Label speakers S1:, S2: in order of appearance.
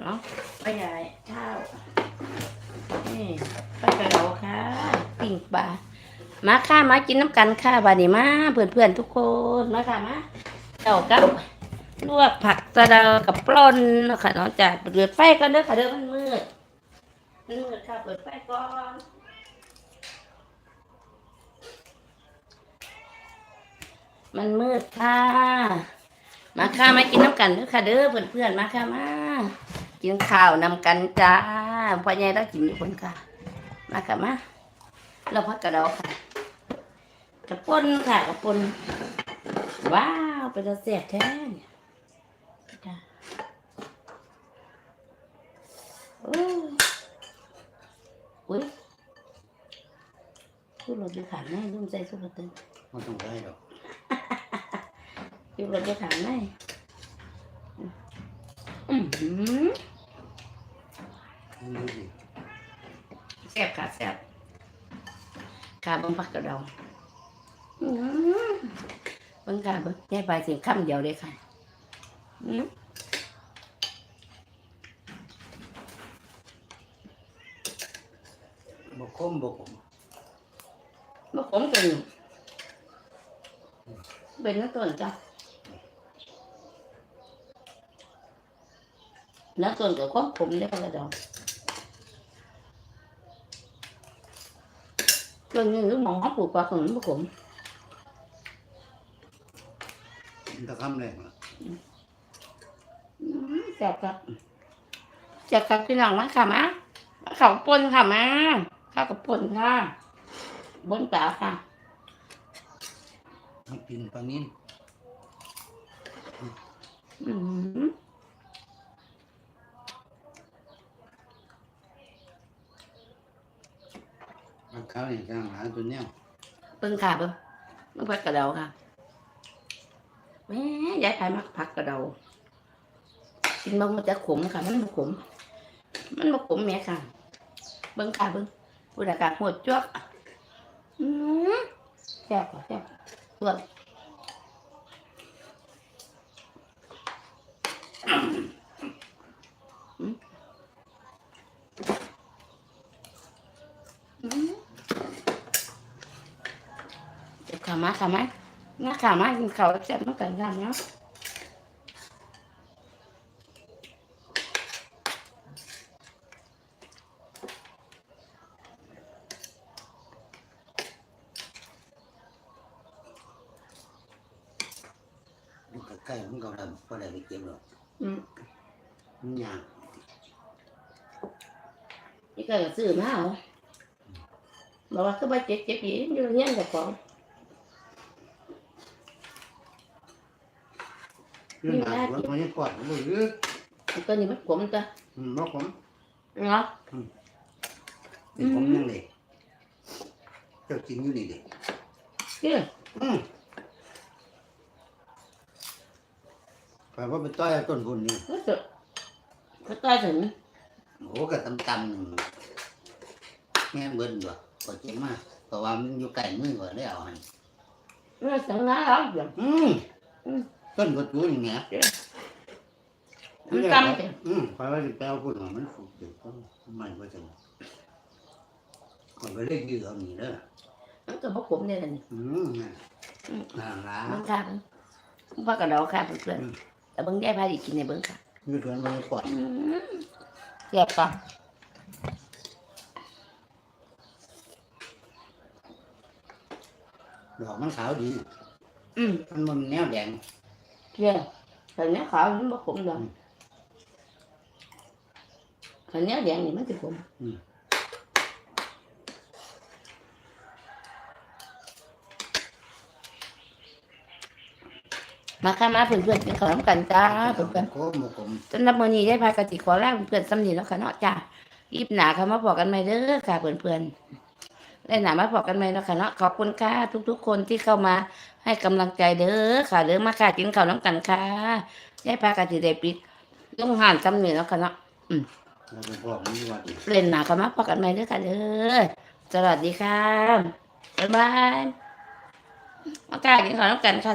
S1: เนาะไปใหญ่ข้าวนี่ไปกระเดาค่ะปิ่งปลามาค่ะมากินน้ำกันค่ะบานี้มาเพื่อนเพื่อนๆทุกคนมาค่ะมาเจ้ากับลวกผักสะเดากับปล้นนะค่ะเนาะจ้ะเปิดไฟก่อนเด้อค่ะเด้อมันมืดมันมืดค่ะเปิดไฟก่อนมันมืดค่ะ มาค่ะมากินน้ำกันเด้อค่ะเด้อเพื่อนเพื่อนๆมาค่ะมา กินข้าวนำกันจ้าพ่อใหญ่ต้องกินอยู่คนค่ะ มาค่ะมาเราพักกระเดาค่ะกระปนค่ะกระปนว้าวเป็นตาเสียบแท้เนี่ยจ้ะโอ้ยอุ้ยทุรถอยู่ขางในลืมใส่สุกตึง
S2: มันต้องได้หรอก
S1: ทุรถอยู่ขางในอือหือ
S2: มันดูดิ
S1: แซ่บค่ะแซ่บขาเบังพักกระเดาอืมเบังขาเบังแย่ไปเสียงคำเดียวเลยค่ะอืม
S2: บกคมบกขม
S1: บ่ขมจนเป็นน้ำต้นจ้ะน้ำต้นกับความขมได้กระเดา ต้นนี้ลูกหมองเขาปลูกปลาขนมบ่ขม
S2: มันตะคำแรงละ
S1: แซ่บครับแซ่บครับพี่น้องมาค่ะมามาข้าวปนค่ะมาข้าวกับปนค่ะบนปลาค่ะ
S2: มันกินปลานิ่ม
S1: อืม
S2: มันข้าวเนี่ยกลางหลาตัวเนี้ย
S1: เบิ่งค่ะเบิ่งมันผักกระเดาค่ะแม่ยายขายมักผักกระเดากินบางมันจะขมค่ะ มันบ่ขม มันบ่ขมแม่ค่ะ เบิ่งค่ะเบิ่งผู้ดากาหัวจ้วกอืมแซ่บค่ะแซ่บตัวอืมอืม เจ็บ ขามาขามาหน้าขามากินเขาวแล้วเจ็บต้องกันกันเนาะ
S2: มันก็ใกล้มันก็ได้พอได้ไปเก็บหรอก
S1: อืม
S2: มันยาก
S1: นี่ก็ซื้อมาเหรอบอกว่าก็ไปเจ็บเจ็บอีกอยู่เงี้ยกับของ
S2: เรื่องหนักมันมันยังกอดมันบ่ลึก
S1: ตัวนี้มันขมจ้ะ
S2: อืมบ่ขม
S1: เนาะ
S2: นี่ผมยังเลยเจ้ากินอยู่นี่เด็ก
S1: เกี่ย
S2: อืมแปลว่าไปต้อยเอาต้นบุญนี่
S1: ก็จะก็ต้อยถึง
S2: โอ้ก็ตำตำหนึ่งแม่เบิ้ลด้วยก็เจ็บมากเพราะว่ามันอยู่ใกล้มือก็ได้เอาให้
S1: เมื่อสังน้าแล้วเดี๋ยว
S2: อืม
S1: อืม
S2: ต้นกระจูนี่ไง
S1: มันจำเดี๋ยว
S2: อืมเพราะว่าสิแปลว่าพูดว่ามันฝึกเด็กก็มันก็จะมันก็เล่นยืดเอาหนีเด้อ
S1: มันก็บ่ขมเนี่ยแหละนี่
S2: อืมน่ะน่ารั
S1: มั
S2: ก
S1: นค่ะมันพักกระเดาค่ะเพื่อน
S2: อืม
S1: ๆแต่เบิ่งแย่พาดิกินในเบิ่งค่ะ
S2: ยืดเถินมันกอด
S1: อืมเจ็บก่อน
S2: ดอกมันขาวดี
S1: อืม
S2: มันมันแนวแดง
S1: เกี่ยแต่เนี้ยขาวมันบ่ขมดอก
S2: อืม
S1: แต่เนี้ยแดงนี่มันสิขม
S2: อืม
S1: มาค่ะมาเพื่อนๆกินข้าวน้ำกันจ้าเพื่อน
S2: โคมโคม
S1: ๆสำหรับมื้อนี้ได้พากติขอลาเพื่อนๆสำนีแล้วค่ะเนาะจ้าอีบหนาค่ะมาบอกกันใหม่เด้อค่ะเพื่อนๆ ได้หนามาบอกันใหม่แล้วค่ะเนาะขอบคุณค่ะทุก ๆ คนที่เข้ามาให้กำลังใจเด้อค่ะเด้อมาค่ะกินข้าวน้ำกันค่ะได้พากติได้ปิดลงหานจำนีแล้วค่ะเนาะ
S2: เราไปบอกมันว่าดี
S1: เล่นหนาค่ะมาบอกันใหม่เด้อค่ะเด้อสวัสดีค่ะบ๊ายบายมาค่ะกินข้าวน้ำกันค่ะ